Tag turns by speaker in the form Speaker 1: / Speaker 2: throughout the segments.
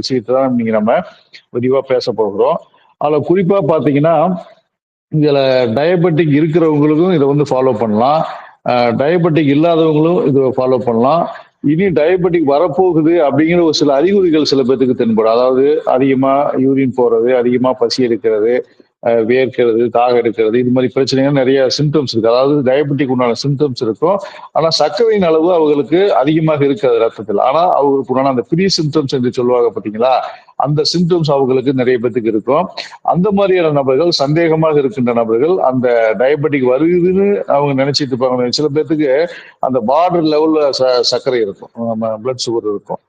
Speaker 1: விஷயத்தை தான் நீங்க நம்ம விரிவா பேச போகிறோம். அதில் குறிப்பா பாத்தீங்கன்னா இதுல டயபெட்டிக் இருக்கிறவங்களுக்கும் இதை வந்து ஃபாலோ பண்ணலாம். டயபெட்டிக் இல்லாதவங்களும் இதை ஃபாலோ பண்ணலாம். இனி டயபெட்டிக் வரப்போகுது அப்படிங்கிற ஒரு சில அறிகுறிகள் சில பேர்த்துக்கு தென்படும். அதாவது அதிகமா யூரின் போறது அதிகமா பசி எடுக்கிறது வேர்க்கிறது தாக எடுக்கிறது இது மாதிரி பிரச்சனைகள் நிறைய சிம்டம்ஸ் இருக்கு. அதாவது டயபெட்டிக் உண்டான சிம்டம்ஸ் இருக்கும். ஆனா சர்க்கரையின் அளவு அவங்களுக்கு அதிகமாக இருக்காது ரத்தத்தில். ஆனா அவங்களுக்கு உண்டான அந்த ப்ரீ சிம்டம்ஸ் என்று சொல்லுவாங்க பாத்தீங்களா? அந்த சிம்டம்ஸ் அவங்களுக்கு நிறைய பேத்துக்கு இருக்கும். அந்த மாதிரியான நபர்கள் சந்தேகமாக இருக்கின்ற நபர்கள் அந்த டயபெட்டிக் வருதுன்னு அவங்க நினைச்சிட்டு இருப்பாங்க. சில பேத்துக்கு அந்த பார்டர் லெவல்ல சர்க்கரை இருக்கும். நம்ம பிளட் சுகர் இருக்கும்.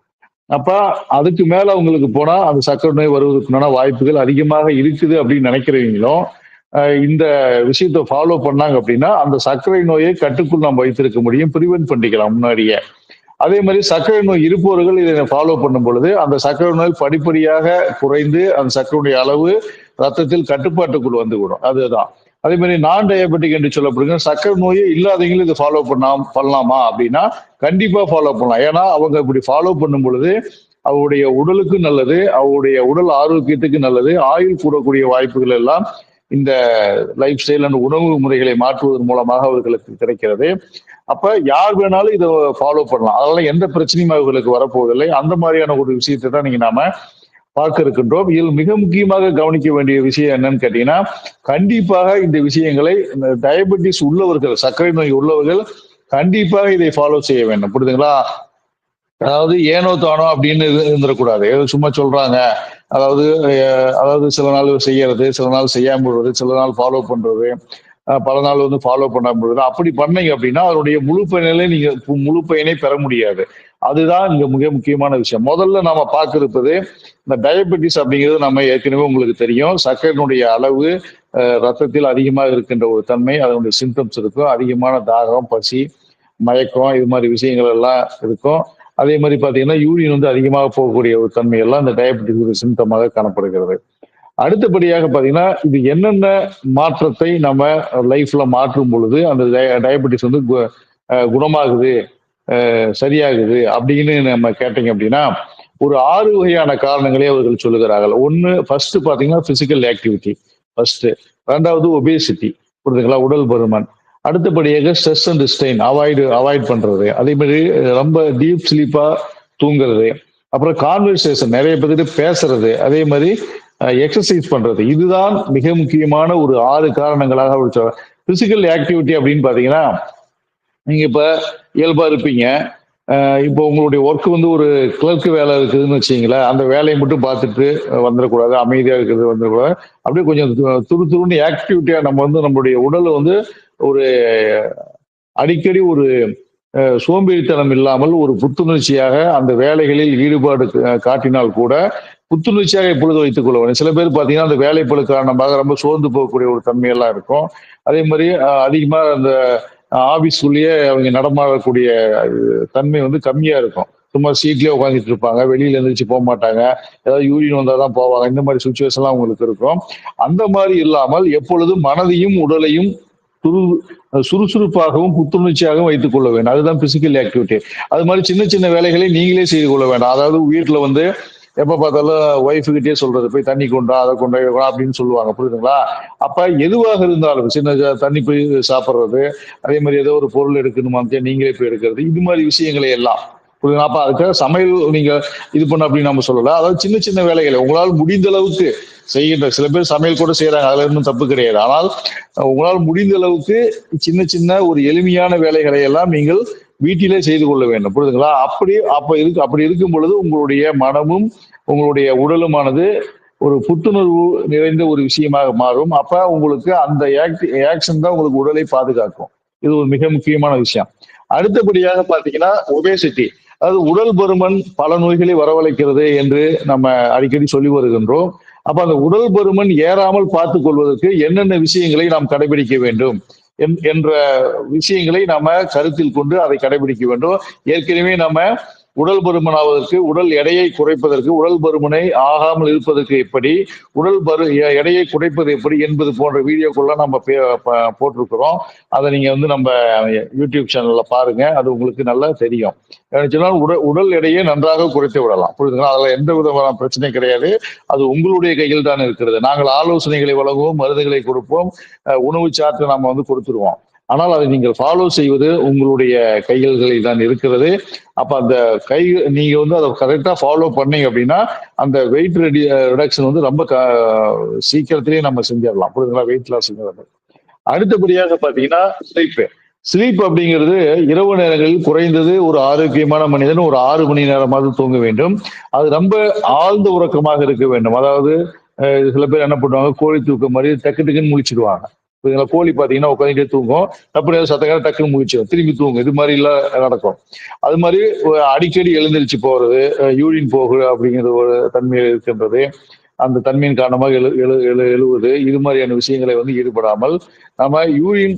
Speaker 1: அப்ப அதுக்கு மேல அவங்களுக்கு போனா அந்த சர்க்கரை நோய் வருவதற்குண்டான வாய்ப்புகள் அதிகமாக இருக்குது அப்படின்னு நினைக்கிறவங்களும் இந்த விஷயத்தை ஃபாலோ பண்ணாங்க அப்படின்னா அந்த சர்க்கரை நோயை கட்டுக்குள் நாம் வைத்திருக்க முடியும் ப்ரிவென்ட் பண்ணிக்கலாம் முன்னாடியே. அதே மாதிரி சர்க்கரை நோய் இருப்பவர்கள் இதை ஃபாலோ பண்ணும் பொழுது அந்த சர்க்கரை நோய் படிப்படியாக குறைந்து அந்த சர்க்கரையுடைய அளவு ரத்தத்தில் கட்டுப்பாட்டுக்குள் வந்துவிடும் அதுதான். அதே மாதிரி நான் டயபெட்டிக் என்று சொல்லப்படுகிற சர்க்கரை நோயே இல்லாதவங்களும் இதை ஃபாலோ பண்ணாம பண்ணலாமா அப்படின்னா கண்டிப்பா ஃபாலோ பண்ணலாம். ஏன்னா அவங்க இப்படி ஃபாலோ பண்ணும் பொழுது அவருடைய உடலுக்கு நல்லது அவருடைய உடல் ஆரோக்கியத்துக்கு நல்லது ஆயுள் கூடக்கூடிய வாய்ப்புகள் எல்லாம் இந்த லைஃப் ஸ்டைல் அண்ட் உணவு முறைகளை மாற்றுவதன் மூலமாக அவர்களுக்கு கிடைக்கிறது. அப்ப யார் வேணாலும் இதை ஃபாலோ பண்ணலாம். அதனால எந்த பிரச்சனையும் அவர்களுக்கு வரப்போவதில்லை. அந்த மாதிரியான ஒரு விஷயத்தை தான் நீங்க நாம பார்க்க இருக்கின்றோம் இதில் மிக முக்கியமாக கவனிக்க வேண்டிய விஷயம் என்னன்னு கேட்டீங்கன்னா கண்டிப்பாக இந்த விஷயங்களை இந்த டயபெட்டிஸ் உள்ளவர்கள் சர்க்கரை நோய் உள்ளவர்கள் கண்டிப்பாக இதை ஃபாலோ செய்ய வேண்டும். புரியுதுங்களா? அதாவது ஏனோ தானோ அப்படின்னு இருந்துடக்கூடாது. ஏதோ சும்மா சொல்றாங்க. அதாவது அதாவது சில நாள் செய்யறது சில நாள் செய்யாம விடுறது சில நாள் ஃபாலோ பண்றது. பல நாள் வந்து ஃபாலோ பண்ண முடியுது அப்படி பண்ணீங்க அப்படின்னா அதனுடைய முழு பயனிலே நீங்க முழு பயனை பெற முடியாது. அதுதான் இங்க மிக முக்கியமான விஷயம். முதல்ல நாம பார்க்கிருப்பது இந்த டயபெட்டிஸ் அப்படிங்கிறது நம்ம ஏற்கனவே உங்களுக்கு தெரியும். சர்க்கரையினுடைய அளவு ரத்தத்தில் அதிகமாக இருக்கின்ற ஒரு தன்மை அதனுடைய சிம்டம்ஸ் இருக்கும். அதிகமான தாகம் பசி மயக்கம் இது மாதிரி விஷயங்கள் எல்லாம் இருக்கும். அதே மாதிரி பார்த்தீங்கன்னா யூரின் வந்து அதிகமாக போகக்கூடிய ஒரு தன்மை எல்லாம் இந்த டயபெட்டிஸ் சிம்டமாக காணப்படுகிறது. அடுத்தபடியாக பார்த்தீங்கன்னா இது என்னென்ன மாற்றத்தை நம்ம லைஃப்ல மாற்றும் பொழுது அந்த டயபெட்டிஸ் வந்து குணமாகுது சரியாகுது அப்படின்னு நம்ம கேட்டீங்க அப்படின்னா ஒரு ஆறு வகையான காரணங்களே அவர்கள் சொல்லுகிறார்கள். ஒன்று ஃபர்ஸ்ட் பார்த்தீங்கன்னா பிசிக்கல் ஆக்டிவிட்டி ஃபர்ஸ்ட் ரெண்டாவது ஒபேசிட்டி புரிதுங்களா உடல் பருமன். அடுத்தபடியாக stress and strain avoid avoid பண்றது. அதே மாதிரி ரொம்ப டீப் ஸ்லீப்பா தூங்குறது. அப்புறம் கான்வர்சேஷன் நிறைய பேர்கிட்ட பேசுறது. அதே மாதிரி எக்ஸசைஸ் பண்றது. இதுதான் மிக முக்கியமான ஒரு ஆறு காரணங்களாக அவர் பிசிக்கல் ஆக்டிவிட்டி அப்படின்னு பாத்தீங்கன்னா நீங்க இப்ப இயல்பா இருப்பீங்க. இப்போ உங்களுடைய ஒர்க் வந்து ஒரு கிளர்க்கு வேலை இருக்குதுன்னு வச்சிங்களேன். அந்த வேலையை மட்டும் பார்த்துட்டு வந்துடக்கூடாது. அமைதியாக இருக்கிறது வந்துடக்கூடாது. அப்படியே கொஞ்சம் துரு துருன்னு ஆக்டிவிட்டியாக நம்ம வந்து நம்மளுடைய உடலை வந்து ஒரு அடிக்கடி ஒரு சோம்பேறித்தனம் இல்லாமல் ஒரு புத்துணர்ச்சியாக அந்த வேலைகளில் ஈடுபாடு காட்டினால் கூட புத்துணர்ச்சியாக எப்பொழுது வைத்துக் கொள்ள வேண்டும் சில பேர் பார்த்தீங்கன்னா அந்த வேலைப்பழு காரணமாக ரொம்ப சோர்ந்து போகக்கூடிய ஒரு தன்மையெல்லாம் இருக்கும். அதே மாதிரி அதிகமாக அந்த ஆஃபீஸ்குள்ளேயே அவங்க நடமாடக்கூடிய தன்மை வந்து கம்மியாக இருக்கும். சும்மா சீட்லேயே உட்காந்துட்டு இருப்பாங்க. வெளியில எழுந்திரிச்சு போக மாட்டாங்க. ஏதாவது யூரின் வந்தால் தான் போவாங்க. இந்த மாதிரி சுச்சுவேஷன்லாம் அவங்களுக்கு இருக்கும். அந்த மாதிரி இல்லாமல் எப்பொழுதும் மனதையும் உடலையும் துரு சுறுசுறுப்பாகவும் புத்துணர்ச்சியாகவும் வைத்துக் கொள்ள வேண்டும். அதுதான் பிசிக்கல் ஆக்டிவிட்டி அது மாதிரி சின்ன சின்ன வேலைகளை நீங்களே செய்து கொள்ள வேண்டாம். அதாவது வீட்டில் வந்து எப்ப பார்த்தாலும் ஒய்ஃபு கிட்டே சொல்றது போய் தண்ணி கொண்டா அதை கொண்டா அப்படின்னு சொல்லுவாங்க புரியுதுங்களா? அப்ப எதுவாக இருந்தாலும் சின்ன தண்ணி போய் சாப்பிட்றது அதே மாதிரி ஏதோ ஒரு பொருள் எடுக்கணுமா நீங்களே போய் எடுக்கிறது இது மாதிரி விஷயங்களை எல்லாம் புரியுதுங்களா? அப்ப அதுக்காக சமையல் நீங்க இது பண்ண அப்படின்னு நம்ம சொல்லல. அதாவது சின்ன சின்ன வேலைகளை உங்களால் முடிந்த அளவுக்கு செய்கின்ற சில பேர் சமையல் கூட செய்யறாங்க அதுல இருந்தும் தப்பு கிடையாது. ஆனால் உங்களால் முடிந்த அளவுக்கு சின்ன சின்ன ஒரு எளிமையான வேலைகளை எல்லாம் நீங்கள் வீட்டிலே செய்து கொள்ள வேண்டும். புரியுதுங்களா? அப்படி அப்ப இருக்கு அப்படி இருக்கும் பொழுது உங்களுடைய மனமும் உங்களுடைய உடலுமானது ஒரு புத்துணர்வு நிறைந்த ஒரு விஷயமாக மாறும். அப்ப உங்களுக்கு அந்த ஆக்ஷன் தான் உங்களுக்கு உடலை பாதுகாக்கும். இது ஒரு மிக முக்கியமான விஷயம். அடுத்தபடியாக பாத்தீங்கன்னா ஒபேசிட்டி அதாவது உடல் பருமன் பல நோய்களை வரவழைக்கிறது என்று நம்ம அடிக்கடி சொல்லி வருகின்றோம். அப்ப அந்த உடல் பருமன் ஏறாமல் பார்த்துக் கொள்வதற்கு என்னென்ன விஷயங்களை நாம் கடைபிடிக்க வேண்டும்? என்ற விஷயங்களை நாம கருத்தில் கொண்டு அதை கடைபிடிக்க வேண்டும். ஏற்கனவே நம்ம உடல் பருமனாவதற்கு உடல் எடையை குறைப்பதற்கு உடல் பருமனை ஆகாமல் இருப்பதற்கு எப்படி உடல் பரு எ- எடையை குறைப்பது எப்படி என்பது போன்ற வீடியோக்கள்லாம் நம்ம பே- ப- போட்டிருக்கிறோம். அதை நீங்க வந்து நம்ம யூடியூப் சேனல்ல பாருங்க. அது உங்களுக்கு நல்லா தெரியும். சொன்னால் உடல் உடல் எடையை நன்றாக குறைத்து விடலாம். புரியுதுங்களா? அதில் எந்த விதமான பிரச்சனையும் கிடையாது. அது உங்களுடைய கையில் தான் இருக்கிறது. நாங்கள் ஆலோசனைகளை வழங்குவோம் மருந்துகளை கொடுப்போம். உணவு சார்ட்டு நம்ம வந்து கொடுத்துருவோம். ஆனால் அதை நீங்கள் ஃபாலோ செய்வது உங்களுடைய கைகளில் தான் இருக்கிறது. அப்ப அந்த கை நீங்க வந்து அதை கரெக்டா ஃபாலோ பண்ணீங்க அப்படின்னா அந்த வெயிட் ரெடி ரிடக்ஷன் வந்து ரொம்ப க- சீக்கிரத்திலேயே நம்ம செஞ்சிடலாம். புரியுதுங்களா? வெயிட் லாஸ் அடுத்தபடியாக பாத்தீங்கன்னா ஸ்லீப்பு ஸ்லீப் அப்படிங்கிறது இரவு நேரங்களில் குறைந்தது ஒரு ஆரோக்கியமான மனிதன் ஒரு ஆறு மணி நேரமாவது தூங்க வேண்டும். அது ரொம்ப ஆழ்ந்த உறக்கமாக இருக்க வேண்டும். அதாவது சில பேர் என்ன பண்ணுவாங்க கோழி தூக்கம் மாதிரி டக்கு டக்குன்னு முழிச்சிடுவாங்க புரியுதுங்களா? கோழி பாத்தீங்கன்னா உட்காந்துட்டே தூங்கும். டப்பு நேரம் சத்தக்கார டக்குன்னு முடிச்சிடும் திரும்பி தூங்கும். இது மாதிரி எல்லாம் நடக்கும். அது மாதிரி அடிக்கடி எழுந்திரிச்சு போறது யூரின் போகு அப்படிங்கிற ஒரு தன்மையில் இருக்கின்றது. அந்த தன்மையின் காரணமாக எழு எழு எழு எழுவது. இது மாதிரியான விஷயங்களை வந்து ஈடுபடாமல் நம்ம யூரின்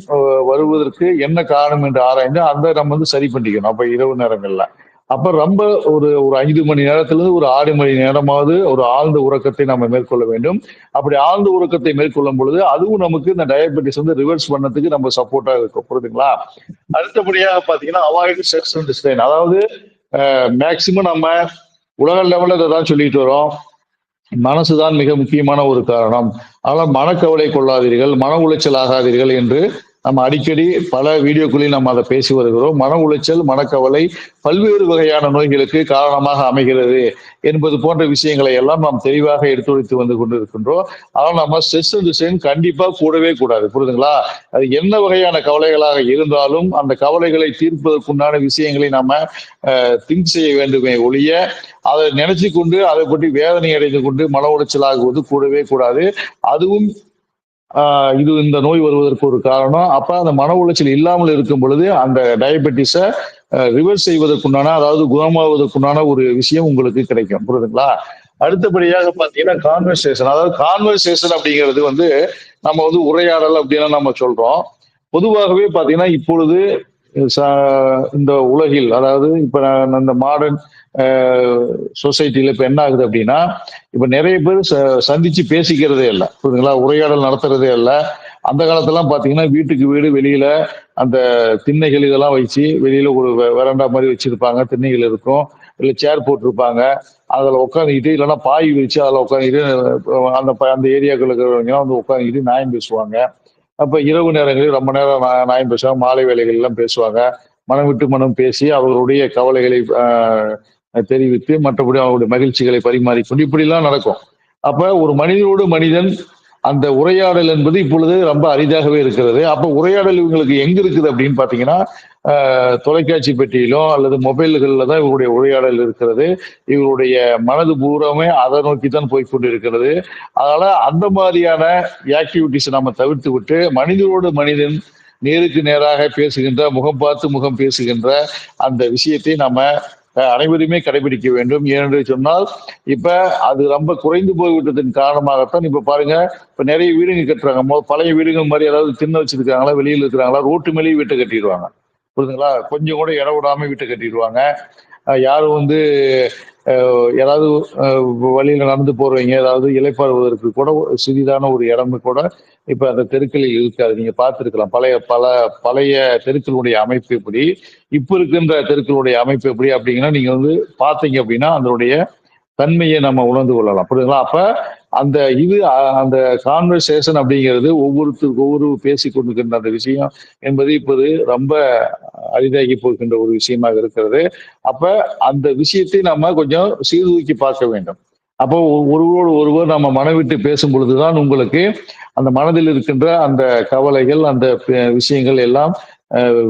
Speaker 1: வருவதற்கு என்ன காரணம் என்று ஆராய்ந்து அந்த நம்ம வந்து சரி பண்ணிக்கணும். அப்ப இரவு நேரங்கள்ல. அப்ப ரொம்ப ஒரு ஒரு ஐந்து மணி நேரத்துல இருந்து ஒரு ஆறு மணி நேரமாவது ஒரு ஆழ்ந்த உறக்கத்தை நம்ம மேற்கொள்ள வேண்டும். அப்படி ஆழ்ந்த உறக்கத்தை மேற்கொள்ளும் பொழுது அதுவும் நமக்கு இந்த டயபெட்டிஸ் வந்து ரிவர்ஸ் பண்ணதுக்கு நம்ம சப்போர்ட்டா இருக்கும். புரியுதுங்களா? அடுத்தபடியாக பாத்தீங்கன்னா அவாய்டு செக்ஸ் அண்ட் டிஸ்டைன் அதாவது மேக்சிமம் நம்ம உலக லெவல்ல இதை தான் சொல்லிட்டு வரோம். மனசுதான் மிக முக்கியமான ஒரு காரணம். ஆனால் மனக்கவலை கொள்ளாதீர்கள் மன உளைச்சல் ஆகாதீர்கள் என்று நம்ம அடிக்கடி பல வீடியோக்களில் நம்ம அதை பேசி வருகிறோம். மன உளைச்சல் மனக்கவலை பல்வேறு வகையான நோய்களுக்கு காரணமாக அமைகிறது என்பது போன்ற விஷயங்களை எல்லாம் நாம் தெளிவாக எடுத்துரைத்து வந்து கொண்டிருக்கின்றோம். ஆனால் நம்ம ஸ்ட்ரெஸ் அண்ட் டிசைன் கண்டிப்பாக கூடவே கூடாது. புரியுதுங்களா அது என்ன வகையான கவலைகளாக இருந்தாலும் அந்த கவலைகளை தீர்ப்பதற்குண்டான விஷயங்களை நாம திங்க் செய்ய வேண்டுமே ஒழிய அதை நினைச்சு கொண்டு அதை பற்றி வேதனை அடைந்து கொண்டு மன உளைச்சல் ஆகுவது கூடவே கூடாது. அதுவும் இது இந்த நோய் வருவதற்கு ஒரு காரணம். அப்ப அந்த மன உளைச்சல் இல்லாமல் இருக்கும் பொழுது அந்த டயபெட்டிஸை ரிவர்ஸ் செய்வதற்குண்டான அதாவது குணமாவதற்குண்டான ஒரு விஷயம் உங்களுக்கு கிடைக்கும். புரியுதுங்களா? அடுத்தபடியாக பாத்தீங்கன்னா கான்வர்சேஷன் அதாவது கான்வர்சேஷன் அப்படிங்கிறது வந்து நம்ம வந்து உரையாடல் அப்படின்னு நம்ம சொல்றோம். பொதுவாகவே பார்த்தீங்கன்னா இப்பொழுது இந்த உலகில் அதாவது இப்ப நான் இந்த மாடர்ன் சொசைட்டில இப்ப என்ன ஆகுது அப்படின்னா இப்ப நிறைய பேர் ச- சந்திச்சு பேசிக்கிறதே இல்லை. புரியுதுங்களா? உரையாடல் நடத்துறதே இல்லை. அந்த காலத்தெல்லாம் பாத்தீங்கன்னா வீட்டுக்கு வீடு வெளியில அந்த திண்ணைகள் இதெல்லாம் வச்சு வெளியில ஒரு வெ- மாதிரி வச்சிருப்பாங்க. திண்ணைகள் இருக்கும். இல்ல சேர் போட்டிருப்பாங்க. அதுல உட்காந்துக்கிட்டு இல்லைன்னா பாய் விரிச்சு அதுல உட்காந்துக்கிட்டு அந்த ப- அந்த ஏரியாக்களுக்கு இருக்கிறவங்க வந்து உட்காந்துக்கிட்டு நியாயம் பேசுவாங்க. அப்ப இரவு நேரங்களில் ரொம்ப நேரம் நாயம் பேசுவாங்க மாலை வேலைகள் எல்லாம் பேசுவாங்க. மனம் விட்டு மனம் பேசி அவர்களுடைய கவலைகளை தெரிவித்து மற்றபடி அவருடைய மகிழ்ச்சிகளை பரிமாறிக்கொண்டு இப்படிலாம் நடக்கும். அப்ப ஒரு மனிதனோடு மனிதன் அந்த உரையாடல் என்பது இப்பொழுது ரொம்ப அரிதாகவே இருக்கிறது. அப்ப உரையாடல் இவங்களுக்கு எங்க இருக்குது அப்படின்னு பாத்தீங்கன்னா தொலைக்காட்சி பெட்டியிலும் அல்லது மொபைல்களில் தான் இவருடைய உரையாடல் இருக்கிறது. இவருடைய மனது பூராமே அதை நோக்கி தான் போய் கொண்டிருக்கிறது. அதனால அந்த மாதிரியான ஆக்டிவிட்டிஸை நம்ம தவிர்த்து விட்டு மனிதனோடு மனிதன் நேருக்கு நேராக பேசுகின்ற முகம் பார்த்து முகம் பேசுகின்ற அந்த விஷயத்தை நம்ம அனைவருமே கடைபிடிக்க வேண்டும். ஏனென்று சொன்னால் இப்ப அது ரொம்ப குறைந்து போய்விட்டதன் காரணமாகத்தான் இப்ப பாருங்க இப்ப நிறைய வீடுங்க கட்டுறாங்க. பழைய வீடுகள் மாதிரி ஏதாவது திண்ண வச்சிருக்காங்களா வெளியில் இருக்கிறாங்களா ரோட்டு மேலேயே வீட்டை கட்டிடுவாங்க. புரியுதுங்களா? கொஞ்சம் கூட இடம் விடாம வீட்டை கட்டிடுவாங்க. யாரும் வந்து ஏதாவது வழியில் நடந்து போறவங்க ஏதாவது இலைப்பாறுவதற்கு கூட ஒரு சிறிதான ஒரு இடம் கூட இப்ப அந்த தெருக்களில் இருக்காது. நீங்க பார்த்துருக்கலாம். பழைய பல பழைய தெருக்களுடைய அமைப்பு எப்படி இப்ப இருக்கின்ற தெருக்களுடைய அமைப்பு எப்படி அப்படிங்கன்னா நீங்க வந்து பார்த்தீங்க அப்படின்னா அதனுடைய தன்மையை நம்ம உணர்ந்து கொள்ளலாம். புரியுதுங்களா? அப்ப அந்த இது அந்த கான்வர்சேஷன் அப்படிங்கிறது ஒவ்வொருத்தருக்கு ஒவ்வொரு பேசி கொண்டிருக்கின்ற அந்த விஷயம் என்பது இப்போது ரொம்ப அரிதாகி போகின்ற ஒரு விஷயமாக இருக்கிறது. அப்ப அந்த விஷயத்தை நம்ம கொஞ்சம் சீர்தூக்கி பார்க்க வேண்டும். அப்போ ஒருவரோடு ஒருவர் நம்ம மனவிட்டு பேசும் பொழுதுதான் உங்களுக்கு அந்த மனதில் இருக்கின்ற அந்த கவலைகள் அந்த விஷயங்கள் எல்லாம்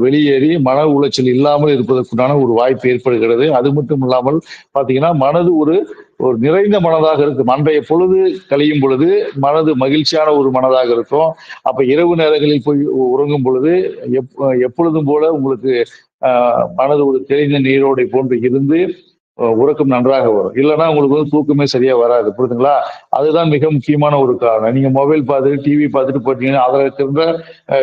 Speaker 1: வெளியேறி மன உளைச்சல் இல்லாமல் இருப்பதற்குண்டான ஒரு வாய்ப்பு ஏற்படுகிறது. அது மட்டும் இல்லாமல் பாத்தீங்கன்னா மனது ஒரு ஒரு நிறைந்த மனதாக இருக்கும். அன்றைய பொழுது கழியும் பொழுது மனது மகிழ்ச்சியான ஒரு மனதாக இருக்கும். அப்ப இரவு நேரங்களில் போய் உறங்கும் பொழுது எப் எப்பொழுதும் போல உங்களுக்கு மனது ஒரு தெளிந்த நீரோடை போன்று இருந்து உறக்கம் நன்றாக வரும். இல்லைன்னா உங்களுக்கு வந்து தூக்கமே சரியா வராது. புரியுதுங்களா? அதுதான் மிக முக்கியமான ஒரு காரணம். நீங்க மொபைல் பார்த்துட்டு டிவி பார்த்துட்டு போட்டீங்கன்னா அதில் இருக்கின்ற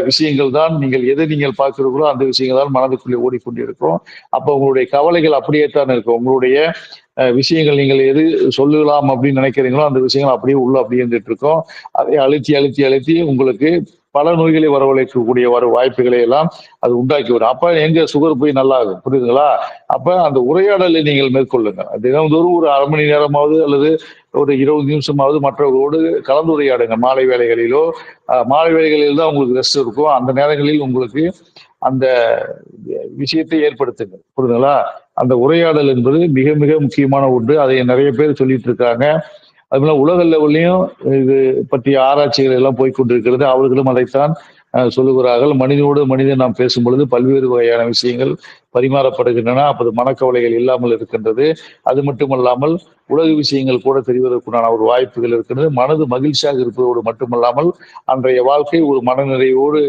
Speaker 1: விஷயங்கள் தான் நீங்கள் எதை நீங்கள் பார்க்கிறீர்களோ அந்த விஷயங்கள் தான் மனதுக்குள்ளே ஓடிக்கொண்டிருக்கும். அப்போ உங்களுடைய கவலைகள் அப்படியே தான் இருக்கும். உங்களுடைய விஷயங்கள் நீங்கள் எது சொல்லலாம் அப்படின்னு நினைக்கிறீங்களோ அந்த விஷயங்கள் அப்படியே உள்ள அப்படியே இருந்துட்டுருக்கோம் அதை அழுத்தி அழுத்தி அழுத்தி உங்களுக்கு பல நோய்களை வரவழைக்கக்கூடிய வர வாய்ப்புகளை எல்லாம் அது உண்டாக்கி வரும். அப்ப எங்க சுகர் போய் நல்லா ஆகும் புரியுதுங்களா? அப்ப அந்த உரையாடலை நீங்கள் மேற்கொள்ளுங்க தினந்தோறும் ஒரு அரை மணி நேரமாவது அல்லது ஒரு இருபது நிமிஷமாவது மற்றவர்களோடு கலந்துரையாடுங்க மாலை வேலைகளிலோ மாலை வேலைகளில் தான் உங்களுக்கு ரெஸ்ட் இருக்கும். அந்த நேரங்களில் உங்களுக்கு அந்த விஷயத்தை ஏற்படுத்துங்க புரியுதுங்களா? அந்த உரையாடல் என்பது மிக மிக முக்கியமான ஒன்று. அதை நிறைய பேர் சொல்லிட்டு இருக்காங்க. அதுபோல உலக லெவல்லையும் இது பற்றிய ஆராய்ச்சிகள் எல்லாம் போய்கொண்டிருக்கிறது அவர்களும் அதைத்தான் சொல்லுகிறார்கள். மனிதனோடு மனிதன் நாம் பேசும் பொழுது பல்வேறு வகையான விஷயங்கள் பரிமாறப்படுகின்றன. அப்போது மனக்கவலைகள் இல்லாமல் இருக்கின்றது. அது மட்டுமல்லாமல் உலக விஷயங்கள் கூட தெரிவதற்குண்டான ஒரு வாய்ப்புகள் இருக்கிறது மனது மகிழ்ச்சியாக இருப்பதோடு மட்டுமல்லாமல் அன்றைய வாழ்க்கை ஒரு மனநிறைவோடு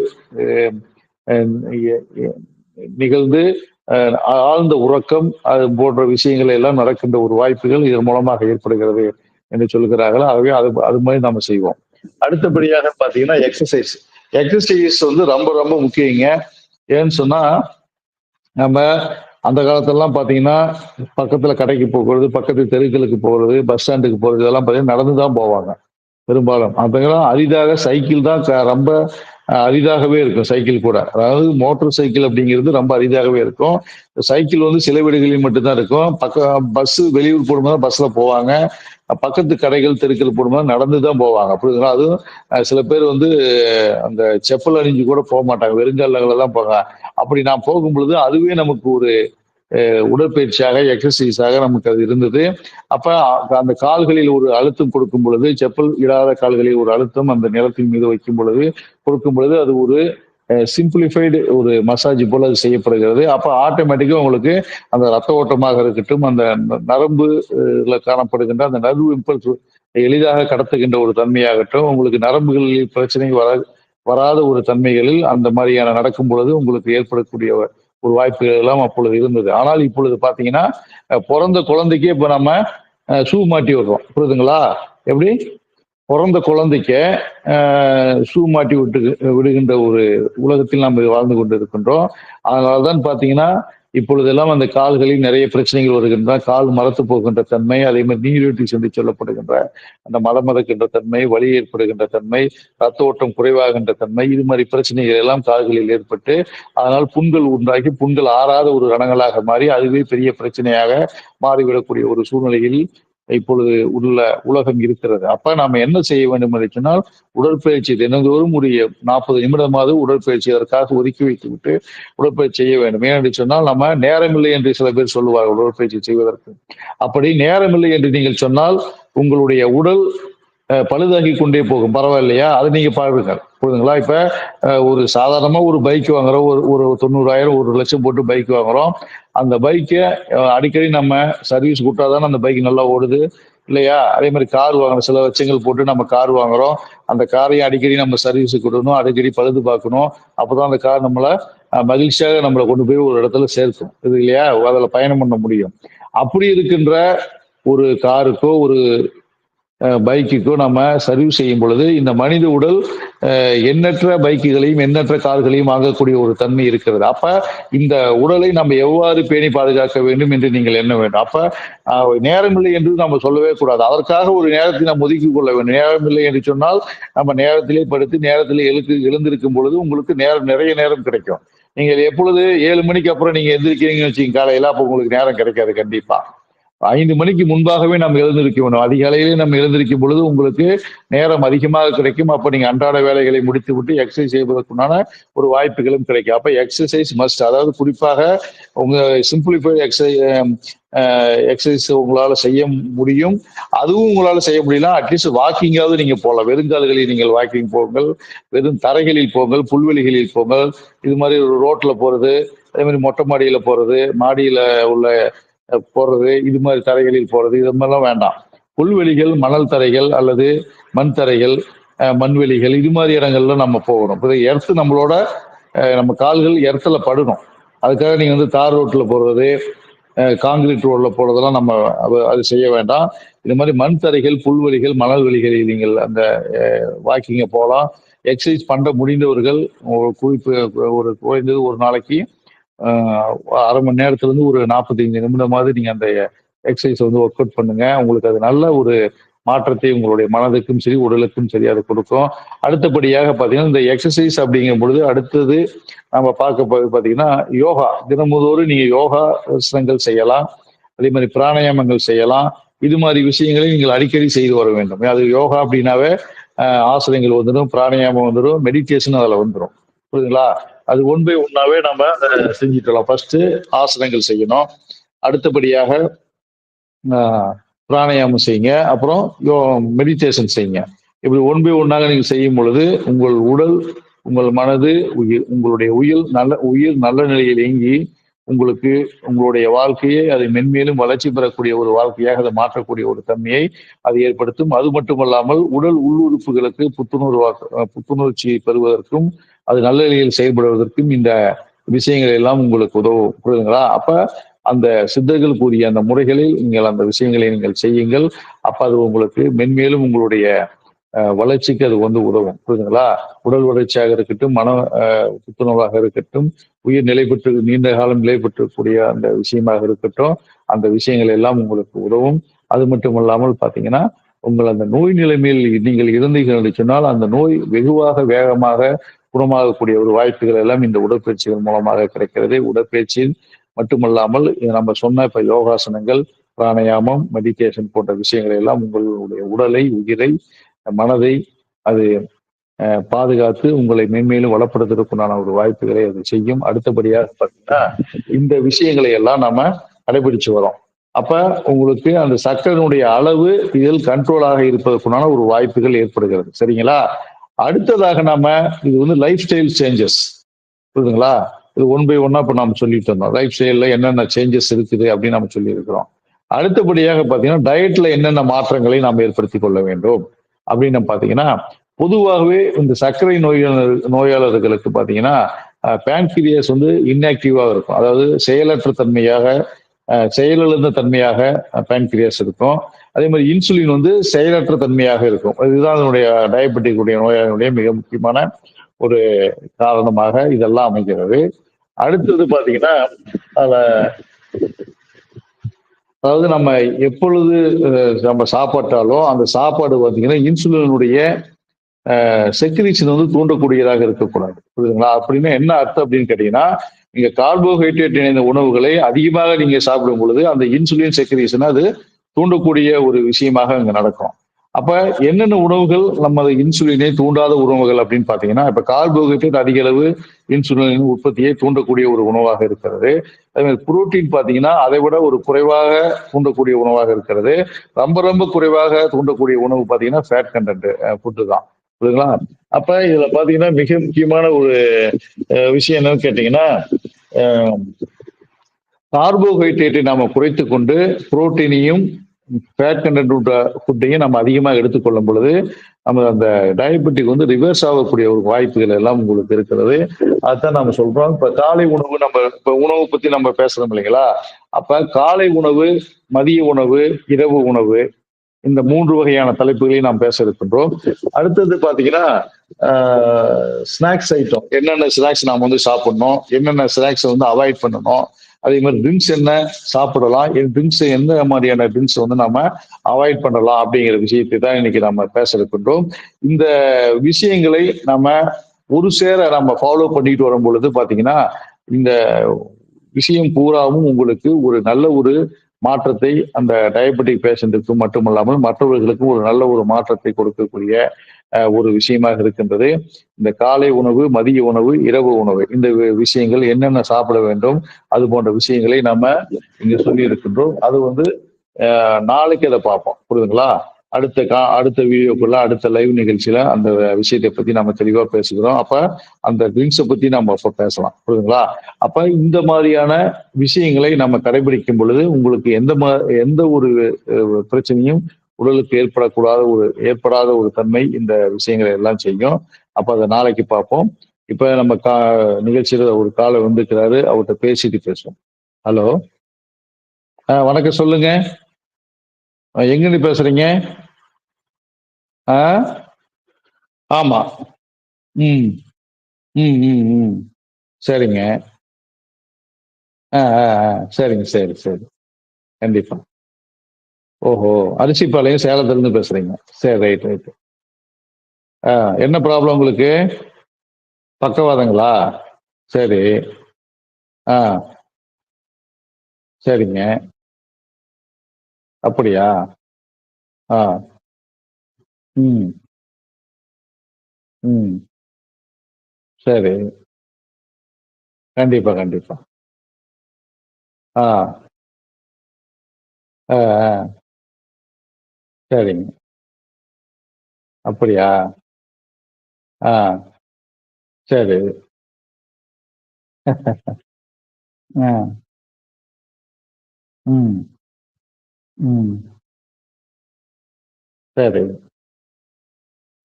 Speaker 1: நிகழ்ந்து ஆழ்ந்த உறக்கம் அது போன்ற விஷயங்கள் எல்லாம் நடக்கின்ற ஒரு வாய்ப்புகள் இதன் மூலமாக ஏற்படுகிறது என்று சொல்கிறார்கள் ஆகவே அது அது மாதிரி நம்ம செய்வோம். அடுத்தபடியாக பார்த்தீங்கன்னா எக்ஸசைஸ் எக்ஸசைஸ் வந்து ரொம்ப ரொம்ப முக்கியங்க. ஏன்னு சொன்னா நம்ம அந்த காலத்துலலாம் பார்த்தீங்கன்னா பக்கத்துல கடைக்கு போகிறது பக்கத்து தெருக்களுக்கு போகிறது பஸ் ஸ்டாண்டுக்கு போகிறது இதெல்லாம் பார்த்தீங்கன்னா நடந்து தான் போவாங்க. பெரும்பாலும். அதெல்லாம் அரிதாக சைக்கிள் தான் ரொம்ப அரிதாகவே இருக்கும் சைக்கிள் கூட. அதாவது மோட்டர் சைக்கிள் அப்படிங்கிறது ரொம்ப அரிதாகவே இருக்கும். சைக்கிள் வந்து சில வீடுகளில் மட்டும்தான் இருக்கும். பக்க பஸ் வெளியூர் போடும்போது பஸ்ல போவாங்க. பக்கத்து கடைகள் தெருக்கள் போடும்போது நடந்து தான் போவாங்க. புரியுதுங்களா? அதுவும் சில பேர் வந்து அந்த செப்பல் அணிஞ்சு கூட போக மாட்டாங்க. வெறுங்காலில் தான் போவாங்க. அப்படி நான் போகும் பொழுது அதுவே நமக்கு ஒரு உடற்பயிற்சியாக எக்ஸசைஸாக நமக்கு அது இருந்தது. அப்ப அந்த கால்களில் ஒரு அழுத்தம் கொடுக்கும் பொழுது செப்பல் இடாத கால்களில் ஒரு அழுத்தம் அந்த நிலத்தின் மீது வைக்கும் பொழுது கொடுக்கும் பொழுது அது ஒரு சிம்பிளிஃபைடு ஒரு மசாஜ் போல அது செய்யப்படுகிறது. அப்ப ஆட்டோமேட்டிக்கா உங்களுக்கு அந்த ரத்த ஓட்டமாக இருக்கட்டும் அந்த நரம்பு இதில் காணப்படுகின்ற அந்த நர்வு இம்பல்ஸ் எளிதாக கடத்துகின்ற ஒரு தன்மையாகட்டும் உங்களுக்கு நரம்புகளில் பிரச்சனை வர வராத ஒரு தன்மைகளில் அந்த மாதிரியான நடக்கும் பொழுது உங்களுக்கு ஏற்படக்கூடிய ஒரு வாய்ப்புகள் எல்லாம் அப்பொழுது இருந்தது. ஆனால் இப்பொழுது பாத்தீங்கன்னா பிறந்த குழந்தைக்கே இப்ப நம்ம ஷூ மாட்டி விடுறோம். புரியுதுங்களா? எப்படி? பிறந்த குழந்தைக்கு ஷூ மாட்டி விட்டு விடுகின்ற ஒரு உலகத்தில் நாம் வாழ்ந்து கொண்டு இருக்கின்றோம் அதனால்தான் பாத்தீங்கன்னா இப்பொழுதெல்லாம் அந்த கால்களில் நிறைய பிரச்சனைகள் வருகின்ற கால் மரத்து போகின்ற தன்மை அதே மாதிரி நீரிழிவு சென்று சொல்லப்படுகின்ற அந்த மலம் மதக்கின்ற தன்மை வலி ஏற்படுகின்ற தன்மை ரத்த ஓட்டம் குறைவாகின்ற தன்மை இது மாதிரி பிரச்சனைகள் எல்லாம் கால்களில் ஏற்பட்டு அதனால் புண்கள் உண்டாகி புண்கள் ஆறாத ஒரு ரணங்களாக மாறி அதுவே பெரிய பிரச்சனையாக மாறிவிடக்கூடிய ஒரு சூழ்நிலையில் இப்பொழுது உள்ள உலகம் இருக்கிறது. அப்ப நாம என்ன செய்ய வேண்டும் என்று சொன்னால் உடற்பயிற்சி தினந்தோறும் ஒரு நாற்பது நிமிடமாவது உடற்பயிற்சி அதற்காக ஒதுக்கி வைத்து விட்டு உடற்பயிற்சி செய்ய வேண்டும். ஏனென்று சொன்னால் நம்ம நேரமில்லை என்று சில பேர் சொல்லுவார்கள் உடற்பயிற்சி செய்வதற்கு. அப்படி நேரமில்லை என்று நீங்கள் சொன்னால் உங்களுடைய உடல் பழுதாகி கொண்டே போகும். பரவாயில்லையா? அதை நீங்க பாருங்க புரியுதுங்களா? இப்ப ஒரு சாதாரணமா ஒரு பைக் வாங்குறோம் ஒரு ஒரு தொண்ணூறாயிரம் ஒரு லட்சம் போட்டு பைக் வாங்குறோம். அந்த பைக்கை அடிக்கடி நம்ம சர்வீஸ் கொடுத்தாதானே அந்த பைக் நல்லா ஓடுது. இல்லையா? அதே மாதிரி கார் வாங்குறோம் சில லட்சங்கள் போட்டு நம்ம கார் வாங்குறோம். அந்த காரையும் அடிக்கடி நம்ம சர்வீஸ் கொடுக்கணும். அடிக்கடி பழுது பார்க்கணும். அப்பதான் அந்த கார் நம்மளை மகிழ்ச்சியாக நம்மளை கொண்டு போய் ஒரு இடத்துல சேர்க்கும். இது இல்லையா? அதில் பயணம் பண்ண முடியும். அப்படி இருக்கின்ற ஒரு காருக்கோ ஒரு பைக்குக்கும் நம்ம சர்வீஸ் செய்யும் பொழுது இந்த மனித உடல் எண்ணற்ற பைக்குகளையும் எண்ணற்ற கார்களையும் வாங்கக்கூடிய ஒரு தன்மை இருக்கிறது. அப்ப இந்த உடலை நம்ம எவ்வாறு பேணி பாதுகாக்க வேண்டும் என்று நீங்கள் எண்ண வேண்டும். அப்ப நேரமில்லை என்று நம்ம சொல்லவே கூடாது. அதற்காக ஒரு நேரத்தை நாம் ஒதுக்கி கொள்ள வேண்டும். நேரமில்லை என்று சொன்னால் நம்ம நேரத்திலே படுத்து நேரத்திலே எழுத்து எழுந்திருக்கும் பொழுது உங்களுக்கு நேரம் நிறைய நேரம் கிடைக்கும். நீங்கள் எப்பொழுது ஏழு மணிக்கு அப்புறம் நீங்க எந்திரிக்கிறீங்கன்னு வச்சுக்கோங்க காலையில அப்போ உங்களுக்கு நேரம் கிடைக்காது கண்டிப்பா. ஐந்து மணிக்கு முன்பாகவே நம்ம எழுந்திருக்க வேண்டும். அதிகாலையிலே நம்ம எழுந்திருக்கும் பொழுது உங்களுக்கு நேரம் அதிகமாக கிடைக்கும். அப்போ நீங்கள் அன்றாட வேலைகளை முடித்து விட்டு எக்ஸசைஸ் செய்வதற்குண்டான ஒரு வாய்ப்புகளும் கிடைக்கும். அப்போ எக்ஸசைஸ் மஸ்ட் அதாவது குறிப்பாக உங்கள் சிம்பிளிஃபைடு எக்ஸசைஸ் எக்ஸசைஸ் உங்களால் செய்ய முடியும். அதுவும் உங்களால் செய்ய முடியல அட்லீஸ்ட் வாக்கிங்காவது நீங்கள் போகலாம். வெறுங்கால்களில் நீங்கள் வாக்கிங் போங்கள். வெறும் தரைகளில் போங்கள். புல்வெளிகளில் போங்கள். இது மாதிரி ஒரு ரோட்டில் போகிறது அதே மாதிரி மொட்டை மாடியில் போகிறது மாடியில் உள்ள போடுறது போறது இது மாதிரி தரைகளில் போறது இது மாதிரிலாம் வேண்டாம். புல்வெளிகள் மணல் தரைகள் அல்லது மண் தரைகள் மண்வெளிகள் இது மாதிரி இடங்கள்ல நம்ம போகணும். இப்போ எர்த்து நம்மளோட நம்ம கால்கள் எர்த்துல படணும். அதுக்காக நீங்கள் வந்து தார் ரோட்டில் போடுறது காங்கிரீட் ரோட்ல போடுறதெல்லாம் நம்ம அது- செய்ய வேண்டாம். இது மாதிரி மண் தரைகள் புல்வெளிகள் மணல் வெளிகளில் நீங்கள் அந்த வாக்கிங்கை போகலாம். எக்ஸசைஸ் பண்ண முடிந்தவர்கள் ஒரு குறிப்பு ஒரு குறைந்தது ஒரு நாளைக்கு அரை மணி நேரத்துல இருந்து ஒரு நாற்பத்தைந்து நிமிடமாவது நீங்க அந்த எக்ஸசைஸ் வந்து ஒர்க் அவுட் பண்ணுங்க. உங்களுக்கு அது நல்ல ஒரு மாற்றத்தை உங்களுடைய மனதுக்கும் சரி உடலுக்கும் சரி அது கொடுக்கும். அடுத்தபடியாக பார்த்தீங்கன்னா இந்த எக்ஸசைஸ் அப்படிங்கும் பொழுது அடுத்தது நம்ம பார்க்க போது பார்த்தீங்கன்னா யோகா. தினமுதோறும் நீங்க யோகா ஆசனங்கள் செய்யலாம். அதே மாதிரி பிராணாயாமங்கள் செய்யலாம். இது மாதிரி விஷயங்களை நீங்கள் அடிக்கடி செய்து வர வேண்டும். அது யோகா அப்படின்னாவே ஆசனங்கள் வந்துடும் பிராணாயாமம் வந்துடும் மெடிடேஷன் அதில் வந்துடும் புரியுதுங்களா? அது ஒன் பை ஒன்னாவே நம்ம அஹ், செஞ்சுக்கலாம் ஃபர்ஸ்ட் ஆசனங்கள் செய்யணும். அடுத்தபடியாக ஆஹ், பிராணாயாமம் செய்யுங்க. அப்புறம் மெடிடேஷன் செய்யுங்க. இப்படி ஒன் பை ஒன்னாக நீங்கள் செய்யும் பொழுது உங்கள் உடல் உங்கள் மனது உயிர் உங்களுடைய உயிர் நல்ல உயிர் நல்ல நிலையில் இயங்கி உங்களுக்கு உங்களுடைய வாழ்க்கையை அதை மென்மேலும் வளர்ச்சி பெறக்கூடிய ஒரு வாழ்க்கையாக அதை மாற்றக்கூடிய ஒரு தன்மையை அது ஏற்படுத்தும். அது மட்டுமல்லாமல் உடல் உள்ளுறுப்புகளுக்கு புத்துணர்வாக்க புத்துணர்ச்சி பெறுவதற்கும் அது நல்ல நிலையில் செயல்படுவதற்கும் இந்த விஷயங்கள் எல்லாம் உங்களுக்கு உதவும். புரியுதுங்களா? அப்ப அந்த சித்தர்கள் கூறிய அந்த முறைகளில் நீங்கள் அந்த விஷயங்களை நீங்கள் செய்யுங்கள். அப்ப அது உங்களுக்கு மென்மேலும் உங்களுடைய வளர்ச்சிக்கு அது வந்து உதவும். புரியுதுங்களா? உடல் வளர்ச்சியாக இருக்கட்டும் மன அஹ், புத்துணர்வாக இருக்கட்டும் உயிர் நிலை பெற்று நீண்ட காலம் நிலை பெற்றக்கூடிய அந்த விஷயமாக இருக்கட்டும் அந்த விஷயங்கள் எல்லாம் உங்களுக்கு உதவும். அது மட்டும் இல்லாமல் பாத்தீங்கன்னா உங்கள் அந்த நோய் நிலைமையில் நீங்கள் இருந்தீர்கள் என்று சொன்னால் அந்த நோய் வெகுவாக வேகமாக குணமாகக்கூடிய ஒரு வாய்ப்புகள் எல்லாம் இந்த உடற்பயிற்சிகள் மூலமாக கிடைக்கிறது. உடற்பயிற்சியில் மட்டுமல்லாமல் நம்ம சொன்ன இப்ப யோகாசனங்கள் பிராணாயாமம் மெடிடேஷன் போன்ற விஷயங்களை எல்லாம் உங்களுடைய உடலை உயிரை மனதை அது அஹ், பாதுகாத்து உங்களை மென்மேலும் வளப்படுத்துவதற்குண்டான ஒரு வாய்ப்புகளை அது செய்யும். அடுத்தபடியாக பார்த்தீங்கன்னா இந்த விஷயங்களை எல்லாம் நம்ம கடைபிடிச்சு வரோம். அப்ப உங்களுக்கு அந்த சர்க்கரையினுடைய அளவு இதில் கண்ட்ரோலாக இருப்பதற்குண்டான ஒரு வாய்ப்புகள் ஏற்படுகிறது. சரிங்களா? அடுத்ததாக நாம இது வந்து லைஃப் ஸ்டைல் சேஞ்சஸ் புரியுதுங்களா? இது ஒன் பை ஒன்னா இப்ப நாம சொல்லிட்டு இருந்தோம். லைஃப் ஸ்டைல்ல என்னென்ன சேஞ்சஸ் இருக்குது அப்படின்னு நம்ம சொல்லி இருக்கிறோம் அடுத்தபடியாக பாத்தீங்கன்னா டயட்ல என்னென்ன மாற்றங்களை நாம் ஏற்படுத்தி கொள்ள வேண்டும்? அப்படின்னு பாத்தீங்கன்னா பொதுவாகவே இந்த சர்க்கரை நோயாளர் நோயாளர்களுக்கு பாத்தீங்கன்னா பேன்கிரியாஸ் வந்து இன்ஆக்டிவாக இருக்கும். அதாவது செயலற்ற தன்மையாக செயலிழந்த தன்மையாக பேன்கிரியாஸ் இருக்கும். அதே மாதிரி இன்சுலின் வந்து செயலற்ற தன்மையாக இருக்கும். இதுதான் அதனுடைய டயபெட்டிக் உடைய நோயாளியுடைய மிக முக்கியமான ஒரு காரணமாக இதெல்லாம் அமைகிறது. அடுத்தது பார்த்தீங்கன்னா அதில் அதாவது நம்ம எப்பொழுது நம்ம சாப்பிட்டாலும் அந்த சாப்பாடு பார்த்தீங்கன்னா இன்சுலினுடைய செக்ரிஷன் வந்து தூண்டக்கூடியதாக இருக்கக்கூடாது. புரியுதுங்களா? அப்படின்னா என்ன அர்த்தம் அப்படின்னு கேட்டீங்கன்னா நீங்க கார்போஹைட்ரேட் இணைந்த உணவுகளை அதிகமாக நீங்க சாப்பிடும் பொழுது அந்த இன்சுலின் செக்ரீஷன் அது தூண்டக்கூடிய ஒரு விஷயமாக அங்க நடக்கும். அப்ப என்னென்ன உணவுகள் நம்ம இன்சுலினை தூண்டாத உணவுகள் அப்படின்னு பாத்தீங்கன்னா இப்ப கார்போஹைட்ரேட் அதிக அளவு இன்சுலின் உற்பத்தியை தூண்டக்கூடிய ஒரு உணவாக இருக்கிறது. அதே மாதிரி புரோட்டீன் பாத்தீங்கன்னா அதை விட ஒரு குறைவாக தூண்டக்கூடிய உணவாக இருக்கிறது. ரொம்ப ரொம்ப குறைவாக தூண்டக்கூடிய உணவு பாத்தீங்கன்னா ஃபேட் கண்டென்ட் ஃபுட்டு தான். புரியுதுங்களா? அப்ப இதுல பாத்தீங்கன்னா மிக முக்கியமான ஒரு விஷயம் என்னன்னு கேட்டீங்கன்னா கார்போஹைட்ரேட்டை நாம குறைத்து கொண்டு புரோட்டீனையும் ஃபேட் கண்டென்ட் ஃபுட்டையும் நம்ம அதிகமாக எடுத்துக்கொள்ளும் பொழுது நம்ம அந்த டயபெட்டிக் வந்து ரிவர்ஸ் ஆகக்கூடிய ஒரு வாய்ப்புகள் எல்லாம் உங்களுக்கு இருக்கிறது. அதுதான் நம்ம சொல்றோம். இப்ப காலை உணவு நம்ம இப்ப உணவு பத்தி நம்ம பேசுறோம் இல்லைங்களா? அப்ப காலை உணவு மதிய உணவு இரவு உணவு இந்த மூன்று வகையான தலைப்புகளையும் நாம் பேச இருக்கின்றோம். அடுத்தது பாத்தீங்கன்னா ஸ்நாக்ஸ் ஐட்டம். என்னென்ன ஸ்நாக்ஸ் நாம் வந்து சாப்பிடணும்? என்னென்ன ஸ்நாக்ஸ் வந்து அவாய்ட் பண்ணணும்? அதே மாதிரி ட்ரிங்க்ஸ் என்ன? சாப்பிடலாம். ட்ரிங்க்ஸ் எந்த மாதிரியான ட்ரிங்க்ஸ் வந்து நம்ம அவாய்ட் பண்ணலாம் அப்படிங்கிற விஷயத்தை தான் இன்னைக்கு நம்ம பேச இருக்கின்றோம். இந்த விஷயங்களை நம்ம ஒரு சேர நம்ம ஃபாலோ பண்ணிட்டு வரும் பொழுது பாத்தீங்கன்னா இந்த விஷயம் பூராவும் உங்களுக்கு ஒரு நல்ல ஒரு மாற்றத்தை அந்த டயபெட்டிக் பேஷண்ட்டுக்கும் மட்டுமல்லாமல் மற்றவர்களுக்கும் ஒரு நல்ல ஒரு மாற்றத்தை கொடுக்கக்கூடிய ஒரு விஷயமாக இருக்கின்றது. இந்த காலை உணவு மதிய உணவு இரவு உணவு இந்த விஷயங்கள் என்னென்ன சாப்பிட வேண்டும் அது போன்ற விஷயங்களை நம்ம இங்க சொல்லி இருக்கின்றோம் அது வந்து நாளைக்கு அதை பார்ப்போம். புரியுதுங்களா? அடுத்த கா அடுத்த வீடியோக்குள்ள அடுத்த லைவ் நிகழ்ச்சியில அந்த விஷயத்தை பத்தி நம்ம தெளிவா பேசுகிறோம். அப்ப அந்த ட்ரிங்க்ஸை பத்தி நம்ம அப்ப பேசலாம். புரியுதுங்களா? அப்ப இந்த மாதிரியான விஷயங்களை நம்ம கடைபிடிக்கும் பொழுது உங்களுக்கு எந்த மா எந்த ஒரு பிரச்சனையும் உடலுக்கு ஏற்படக்கூடாத ஒரு ஏற்படாத ஒரு தன்மை இந்த விஷயங்களை எல்லாம் செய்யும். அப்ப அதை நாளைக்கு பார்ப்போம். இப்ப நம்ம கா நிகழ்ச்சியில ஒரு காலை வந்துக்கிறாரு அவர்கிட்ட பேசிட்டு பேசுவோம். ஹலோ. ஆ வணக்கம் சொல்லுங்க. எங்கிருந்து பேசுறீங்க? ஆ? ஆமா. ம். ம், ம், ம். சரிங்க. ஆ, ஆ, ஆ. சரிங்க, சரி, சரி. கண்டிப்பா. ஓஹோ! அரிசிபாளையம் சேலத்துலேருந்து பேசுறீங்க. சரி ரைட், ரைட். ஆ என்ன ப்ராப்ளம் உங்களுக்கு? பக்கவாதங்களா? சரி. ஆ. சரிங்க. அப்படியா? ஆ. ம். ம். சரி. கண்டிப்பா, கண்டிப்பா. ஆ. ஆ, ஆ. சரிங்க. அப்படியா? ஆ. சரி. ஆ. ம். ம். சரி.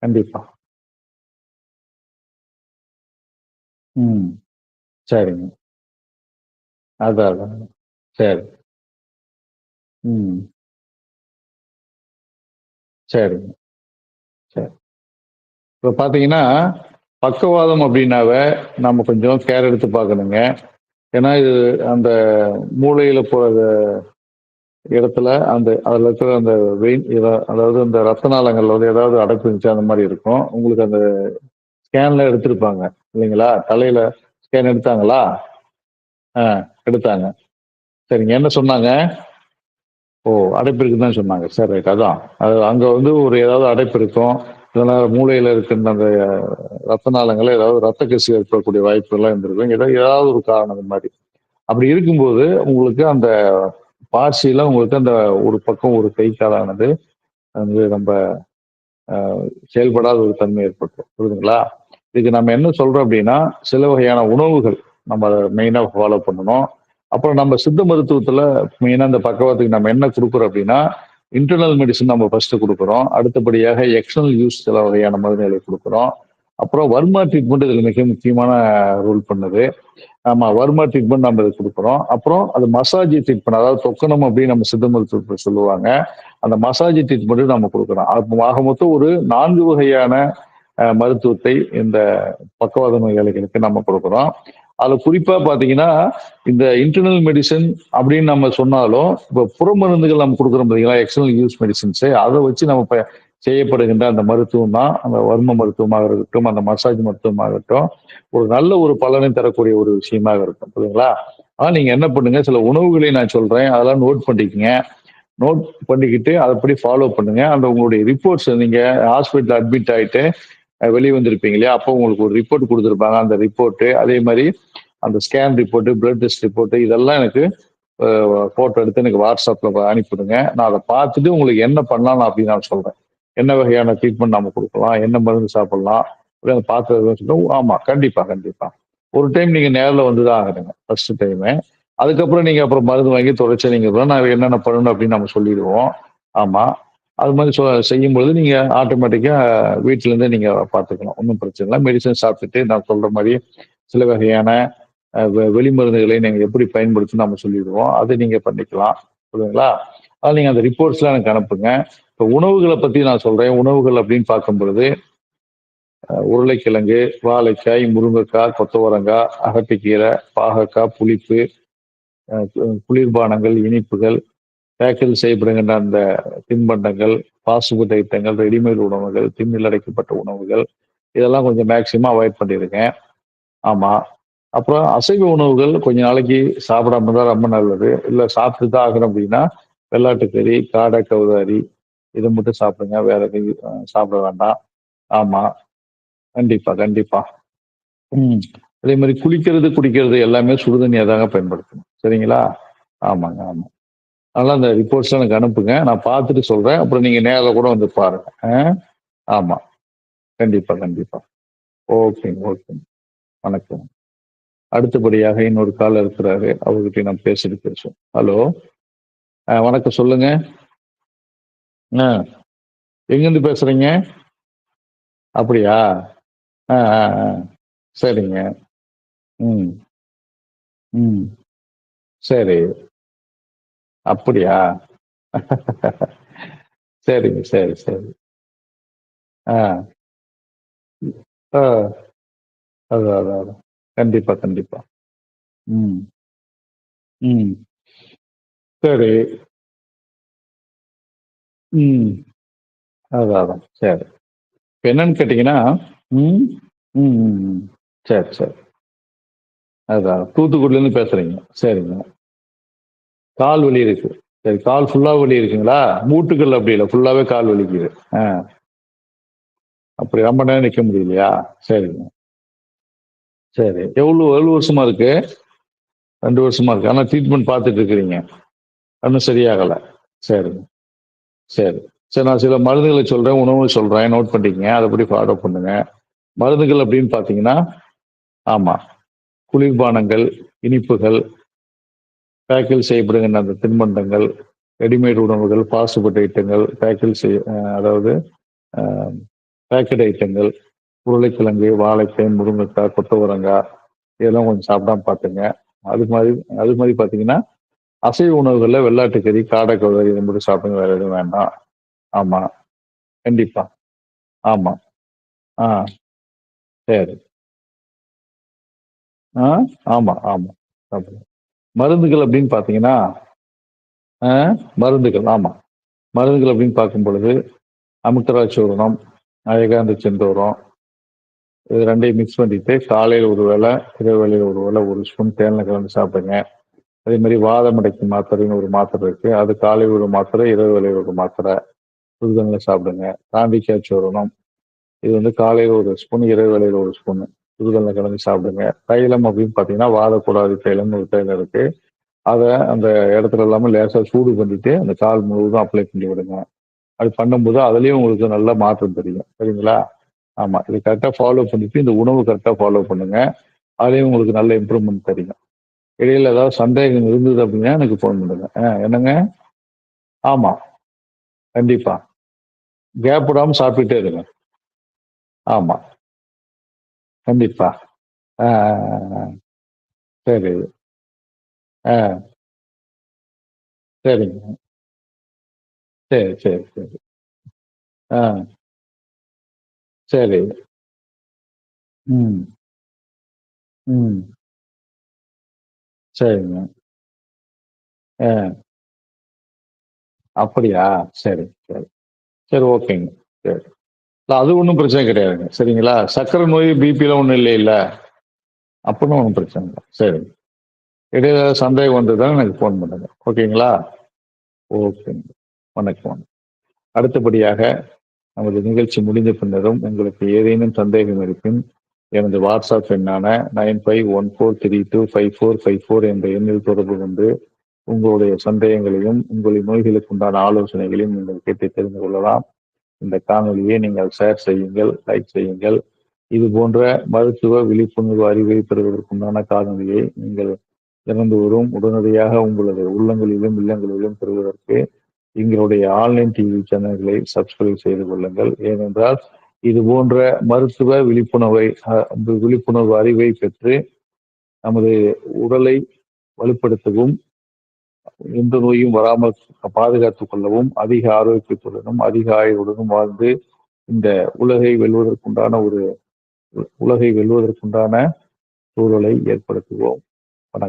Speaker 1: கண்டிப்பா. ம். சரிங்க. அதான், அதான். சரி. ம். சரிங்க. சரி. இப்ப பார்த்தீங்கன்னா, பக்கவாதம் அப்டின்னாவே, நம்ம கொஞ்சம் கேர் எடுத்து பார்க்கணுங்க. ஏன்னா, இது அந்த மூளையில போற இடத்துல அந்த அதில் இருக்கிற அந்த வெயின் அதாவது அந்த ரத்த நாளங்கள் வந்து ஏதாவது அடைப்பு இருந்துச்சு அந்த மாதிரி இருக்கும். உங்களுக்கு அந்த ஸ்கேன்ல எடுத்திருப்பாங்க. இல்லைங்களா? தலையில ஸ்கேன் எடுத்தாங்களா? ஆ எடுத்தாங்க. சரிங்க. என்ன சொன்னாங்க? ஓ! அடைப்பு இருக்குன்னு தான் சொன்னாங்க. சரி ரைட். அதான். அது அங்கே வந்து ஒரு ஏதாவது அடைப்பு இருக்கும். இதனால் மூளையில இருக்கின்ற அந்த ரத்த நாளங்களில் ஏதாவது ரத்த கசி ஏற்படக்கூடிய வாய்ப்புகள்லாம் இருந்திருக்கும். ஏதாவது ஏதாவது ஒரு காரணம் இந்த மாதிரி அப்படி இருக்கும்போது, உங்களுக்கு அந்த பார்சியில் உங்களுக்கு அந்த ஒரு பக்கம் ஒரு கை, காலானது வந்து நம்ம செயல்படாத ஒரு தன்மை ஏற்பட்டுரும். புரியுதுங்களா? இதுக்கு நம்ம என்ன சொல்றோம் அப்படின்னா சில வகையான உணவுகள் நம்ம அதை மெயினாக ஃபாலோ பண்ணணும். அப்புறம் நம்ம சித்த மருத்துவத்துல மெயினாக இந்த பக்கவாதத்துக்கு நம்ம என்ன கொடுக்குறோம் அப்படின்னா இன்டர்னல் மெடிசன் நம்ம ஃபர்ஸ்ட் கொடுக்குறோம் அடுத்தபடியாக எக்ஸ்டர்னல் யூஸ் சில வகையான மருந்துகளை கொடுக்குறோம் அப்புறம் வர்மா ட்ரீட்மெண்ட் இதில் மிக முக்கியமான ரோல் பண்ணுது. ஆமா வர்மா ட்ரீட்மெண்ட் நம்ம இது கொடுக்குறோம் அப்புறம் அது மசாஜ் ட்ரீட்மெண்ட் அதாவது தொக்கணம் அப்படின்னு நம்ம சித்த மருத்துவத்துல சொல்லுவாங்க. அந்த மசாஜ் ட்ரீட்மெண்ட் நம்ம கொடுக்குறோம் அது ஆக மொத்தம் ஒரு நான்கு வகையான மருத்துவத்தை இந்த பக்கவாத நோயாளிகளுக்கு நம்ம கொடுக்குறோம் அதில் குறிப்பா பார்த்தீங்கன்னா, இந்த இன்டர்னல் மெடிசன் அப்படின்னு நம்ம சொன்னாலும், இப்போ புற மருந்துகள் நம்ம கொடுக்குறோம் பார்த்தீங்களா? எக்ஸ்டர்னல் யூஸ் மெடிசின்ஸ் அதை வச்சு நம்ம இப்போ செய்யப்படுகின்ற அந்த மருத்துவம் தான், அந்த வர்ம மருத்துவமாக இருக்கட்டும், அந்த மசாஜ் மருத்துவமாக இருக்கட்டும் ஒரு நல்ல ஒரு பலனை தரக்கூடிய ஒரு விஷயமாக இருக்கும். புரியுங்களா ஆனால் நீங்கள் என்ன பண்ணுங்க, சில உணவுகளை நான் சொல்கிறேன் அதெல்லாம் நோட் பண்ணிக்கங்க. நோட் பண்ணிக்கிட்டு அதைப்படி ஃபாலோ பண்ணுங்க. அந்த உங்களுடைய ரிப்போர்ட்ஸ் நீங்கள் ஹாஸ்பிட்டல் அட்மிட் ஆகிட்டு வெளியே வந்திருப்பீங்க இல்லையா? அப்போ உங்களுக்கு ஒரு ரிப்போர்ட் கொடுத்துருப்பாங்க அந்த ரிப்போர்ட்டு அதே மாதிரி அந்த scan report blood test report இதெல்லாம் எனக்கு ஃபோட்டோ எடுத்து எனக்கு வாட்ஸ்அப்பில் அனுப்பிவிடுங்க. நான் அதை பார்த்துட்டு உங்களுக்கு என்ன பண்ணலாம் அப்படின்னு நான் சொல்கிறேன் என்ன வகையான ட்ரீட்மெண்ட் நாம கொடுக்கலாம் என்ன மருந்து சாப்பிடலாம்? அத பார்த்து ஆமா. கண்டிப்பா, கண்டிப்பா. ஒரு டைம் நீங்க நேரில் வந்து தான் ஆகுதுங்க ஃபர்ஸ்ட் டைமு. அதுக்கப்புறம் நீங்க அப்புறம் மருந்து வாங்கி தொடர்ச்சி நீங்க நான் என்னென்ன பண்ணணும் அப்படின்னு நம்ம சொல்லிடுவோம். ஆமா. அது மாதிரி சொ செய்யும்பொழுது நீங்க ஆட்டோமேட்டிக்கா வீட்டிலேருந்தே இருந்தே நீங்க பார்த்துக்கலாம். ஒன்றும் பிரச்சனை இல்லை மெடிசன் சாப்பிட்டுட்டு நான் சொல்ற மாதிரி சில வகையான வெளி மருந்துகளை நீங்க எப்படி பயன்படுத்தணும்னு நம்ம சொல்லிடுவோம். அதை நீங்க பண்ணிக்கலாம். புரியுதுங்களா? அதனால் நீங்கள் அந்த ரிப்போர்ட்ஸ்லாம் எனக்கு அனுப்புங்க. இப்போ உணவுகளை பற்றி நான் சொல்கிறேன் உணவுகள் அப்படின்னு பார்க்கும்பொழுது, பொழுது உருளைக்கிழங்கு, வாழைக்காய், முருங்கைக்காய், கொத்தவரங்காய், அகத்திக்கீரை, பாகக்காய், புளிப்பு, குளிர்பானங்கள், இனிப்புகள், பேக்கில் செய்யப்படுகின்ற அந்த தின்பண்டங்கள், ஃபாஸ்ட் ஃபுட் ஐட்டங்கள், ரெடிமேட் உணவுகள், திண்ணில் அடைக்கப்பட்ட உணவுகள், இதெல்லாம் கொஞ்சம் மேக்ஸிமம் அவாய்ட் பண்ணியிருக்கேன் ஆமாம் அப்புறம் அசைவ உணவுகள் கொஞ்ச நாளைக்கு சாப்பிடாம தான் ரொம்ப நல்லது. இல்லை சாப்பிட்டு தான் ஆகணும் அப்படின்னா வெள்ளாட்டுக்கறி, காடை, கௌதாரி இதை மட்டும் சாப்பிடுங்க. வேற எதையும் சாப்பிட வேண்டாம். ஆமா. கண்டிப்பா, கண்டிப்பா. ம். அதே மாதிரி குளிக்கிறது, குடிக்கிறது எல்லாமே சுடுதண்ணியை தாங்க பயன்படுத்தணும். சரிங்களா? ஆமாங்க, ஆமா. அதனால அந்த ரிப்போர்ட்ஸ் எனக்கு அனுப்புங்க. நான் பார்த்துட்டு சொல்றேன். அப்புறம் நீங்க நேரில் கூட வந்து பாருங்க. அ. ஆமா. கண்டிப்பா, கண்டிப்பா. ஓகேங்க, ஓகேங்க. வணக்கம். அடுத்தபடியாக இன்னொரு கால் இருக்கிறாரு. அவர்கிட்ட நான் பேசிட்டு பேசுவோம். ஹலோ. வணக்கம் சொல்லுங்க. ஆ எங்கேருந்து பேசுறீங்க? அப்படியா? ஆ ஆ ஆ சரிங்க. ம். ம். சரி. அப்படியா? சரிங்க. சரி, சரி. ஆ. ஆ. அதான், அதான், அதான். கண்டிப்பாக ம். ம். சரி. ம். அதான், அதான். சரி. இப்ப என்னன்னு கேட்டீங்கன்னா ம். ம், ம், ம். சரி, சரி. அதான். தூத்துக்குடிலேருந்து பேசுறீங்க. சரிங்க. கால் வலி இருக்கு. சரி கால் ஃபுல்லா வலி இருக்குங்களா? மூட்டுகள் அப்படி இல்ல. ஃபுல்லாவே கால் வலிக்குது. ஆ. அப்படி ரொம்ப நேரம் நிக்க முடியலையா? சரிங்க. சரி. எவ்வளோ எவ்வளோ வருஷமா இருக்கு? 2 வருஷமா இருக்கு. ஆனா ட்ரீட்மெண்ட் பார்த்துட்டு இருக்கிறீங்க. இன்னும் சரியாகலை சரிங்க. சரி. சரி நான் சில மருந்துகளை சொல்கிறேன் உணவு சொல்கிறேன் நோட் பண்ணிக்கங்க. அதைப்படி ஃபாலோ பண்ணுங்க. மருந்துகள் அப்படின்னு பார்த்தீங்கன்னா ஆமாம் குளிர்பானங்கள், இனிப்புகள், பேக்கில் செய்யப்படுகின்ற அந்த தின்பண்டங்கள், ரெடிமேட் உணவுகள், ஃபாஸ்ட் ஐட்டங்கள், பேக்கில் செய் அதாவது பேக்கெட் ஐட்டங்கள், உருளைக்கிழங்கு, வாழைக்காய், முருங்கைக்காய், கொத்தவரங்காய் இதெல்லாம் கொஞ்சம் சாப்பிடாம பார்த்துங்க. அது மாதிரி அது மாதிரி பார்த்தீங்கன்னா, அசைவ உணவுகளில் வெள்ளாட்டுக்கறி, காடைக்கறி இது மட்டும் சாப்பிடுங்க. வேற எதுவும் வேண்டாம். ஆமா. கண்டிப்பா. ஆமா. ஆ. சரி. ஆ. ஆமா, ஆமா. சாப்பிடுங்க. மருந்துகள் அப்படின்னு பார்த்தீங்கன்னா ஆ மருந்துகள். ஆமா. மருந்துகள் அப்படின்னு பார்க்கும் பொழுது, அமிர்தரா சூர்ணம், அயகாந்த செந்தூரம் இது ரெண்டையும் மிக்ஸ் பண்ணிட்டு காலையில் ஒரு வேளை இரவு வேளையில் ஒரு வேளை ஒரு ஸ்பூன் தேனில் கலந்து சாப்பிடுங்க. அதே மாதிரி வாதமடைக்கு மாத்திரைன்னு ஒரு மாத்திரை இருக்கு. அது காலை ஒரு மாத்திரை, இரவு வேளையில ஒரு மாத்திரை. சுடுதண்ணில சாப்பிடுங்க. தாண்டிக்காய் சூரணம். இது வந்து காலையில் ஒரு ஸ்பூன், இரவு வேளையில 1 ஸ்பூன் சுடுதண்ணில கலந்து சாப்பிடுங்க. தைலம் அப்படின்னு பார்த்தீங்கன்னா, வாதக்கூடாது தைலம்னு ஒரு தைலம் இருக்கு. அதை அந்த இடத்துல எல்லாமே லேசாக சூடு பண்ணிட்டு, அந்த கால் முழுவதும் அப்ளை பண்ணி விடுங்க. அது பண்ணும்போது அதுலேயும் உங்களுக்கு நல்ல மாற்றம் தெரியும். சரிங்களா? ஆமாம் இது கரெக்டாக ஃபாலோ பண்ணிட்டு, இந்த உணவு கரெக்டாக ஃபாலோ பண்ணுங்க. அதுலேயும் உங்களுக்கு நல்ல இம்ப்ரூவ்மெண்ட் தெரியும். இடையில ஏதாவது சந்தேகம் இருந்தது அப்படின்னா எனக்கு ஃபோன் பண்ணுங்க. ஆ என்னங்க? ஆமா. கண்டிப்பா. கேப் விடாம சாப்பிட்டுட்டே இருங்க. ஆமா. கண்டிப்பா. ஆ, ஆ. சரி. ஆ. சரிங்க. சரி, சரி, சரி. ஆ. சரி. ம். ம். சரிங்க. ஆ. அப்படியா? சரி, சரி. சரி ஓகேங்க. சரி. இல்ல அது ஒண்ணும் பிரச்சனை கிடையாதுங்க. சரிங்களா? சர்க்கரை நோய், பிபிலாம் ஒண்ணும் இல்லைல்ல? அப்பன்னா ஒண்ணும் பிரச்சனை இல்ல. சரி. இடையில ஏதாவது சந்தேகம் வந்ததுன்னா எனக்கு ஃபோன் பண்ணுங்க. ஓகேங்களா? ஓகேங்க. வணக்கம். அடுத்தபடியாக நமது நிகழ்ச்சி முடிந்த பின்னரும் உங்களுக்கு ஏதேனும் சந்தேகம் இருப்பின், எனது வாட்ஸ்அப் எண்ணான 9514325454 என்ற எண்ணில் தொடர்பு கொண்டு, உங்களுடைய சந்தேகங்களையும், உங்களுடைய நோய்களுக்கு உண்டான ஆலோசனைகளையும் நீங்கள் கேட்டு தெரிந்து கொள்ளலாம். இந்த காணொளியை நீங்கள் ஷேர் செய்யுங்கள், லைக் செய்யுங்கள். இது போன்ற மருத்துவ விழிப்புணர்வு அறிவை பெறுவதற்குண்டான காணொளியை நீங்கள் தினந்தோறும் உடனடியாக உங்களது உள்ளங்களிலும், இல்லங்களிலும் பெறுவதற்கு எங்களுடைய ஆன்லைன் டிவி சேனல்களை சப்ஸ்கிரைப் செய்து கொள்ளுங்கள். ஏனென்றால், இது போன்ற மருத்துவ விழிப்புணர்வை விழிப்புணர்வு அறிவை பெற்று, நமது உடலை வலுப்படுத்தவும், எந்த நோயும் வராமல் பாதுகாத்துக் கொள்ளவும், அதிக ஆரோக்கியத்துடனும், அதிக ஆயுளுடனும் வாழ்ந்து, இந்த உலகை வெல்வதற்குண்டான ஒரு உலகை வெல்வதற்குண்டான சூழலை ஏற்படுத்துவோம். வணக்கம்.